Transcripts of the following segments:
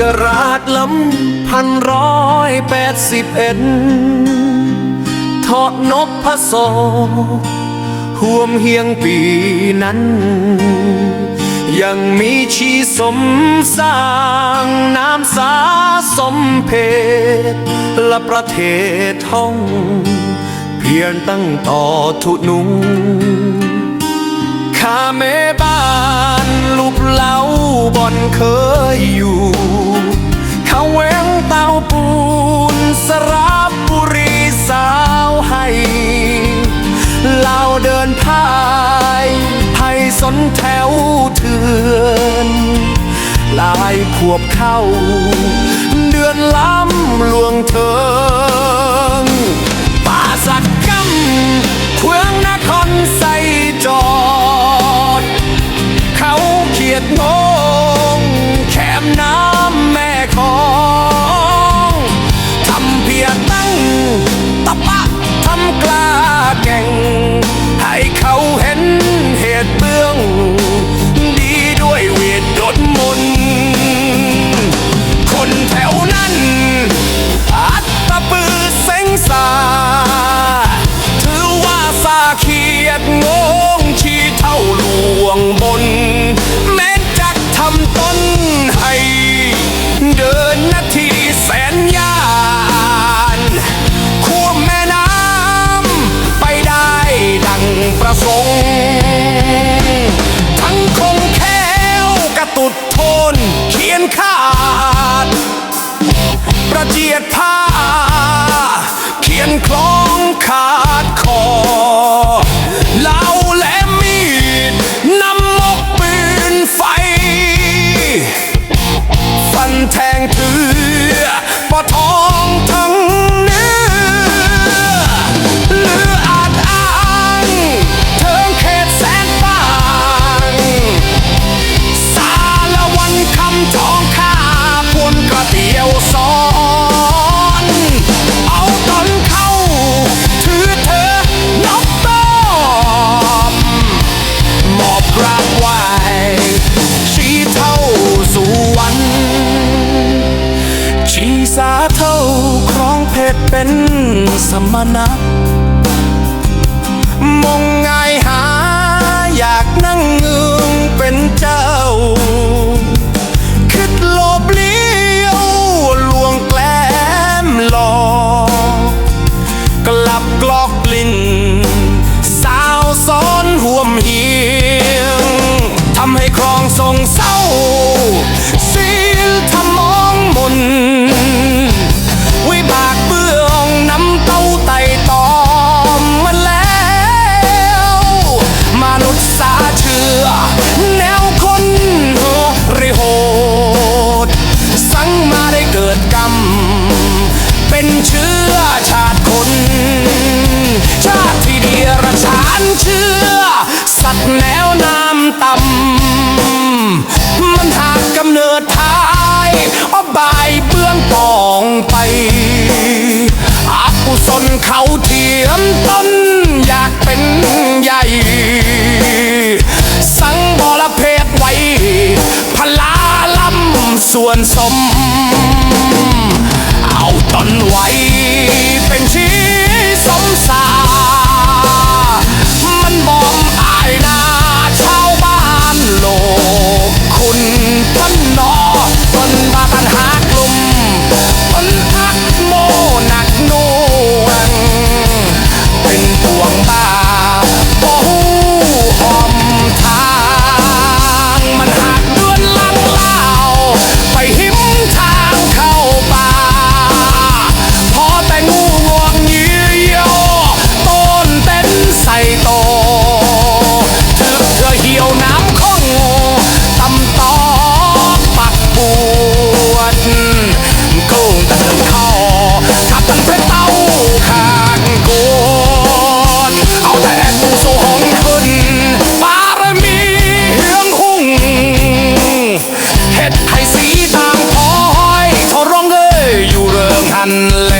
กราชลำพันร้อยแปดสิบเอ็ดทอดนบพระโสห่วมเฮียงปีนั้น ยังมีชีสมสร้างน้ำสาสมเพชและประเทศท่อง เพียรตั้งต่อทุนุง ถ้าเม่บ้านลูกเล้าบ่อนเคยอยู่เข้าเว้งเตาปูนสรับบุรีสาวให้เราเดินพายไพสนแถวเถือนลายขวบเข้า เดือนล้ำ get no ียดผ้า เขียนคล้องขาดคอ เป็นสมณะมง and some and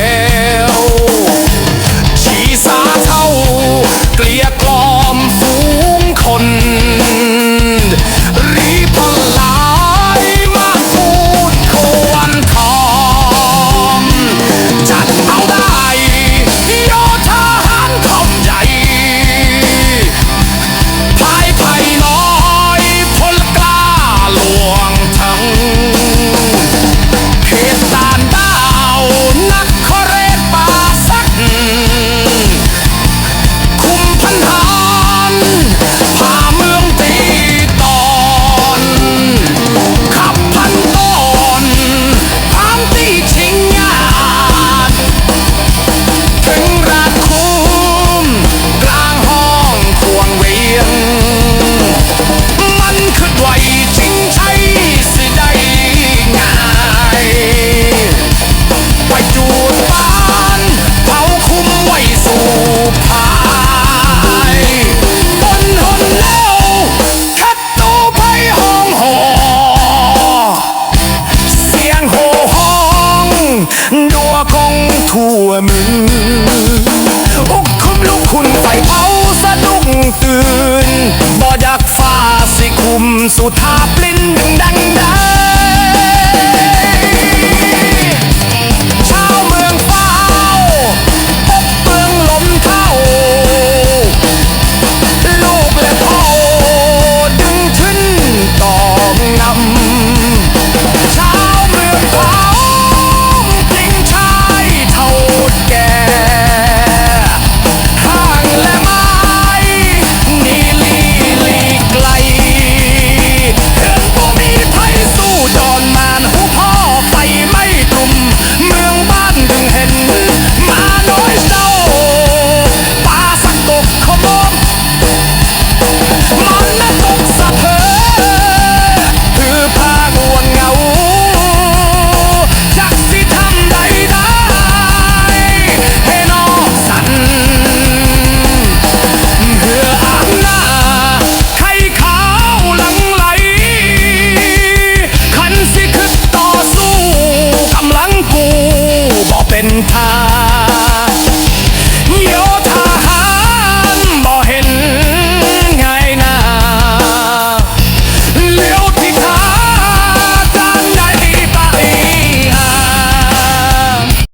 ดัวกงทั่วมืออุกคุมลุกคุณไฟเอาสะดุ้งตื่นบ่อยากฟ้าสิคุมสุธาปลิ้นดังดังดัง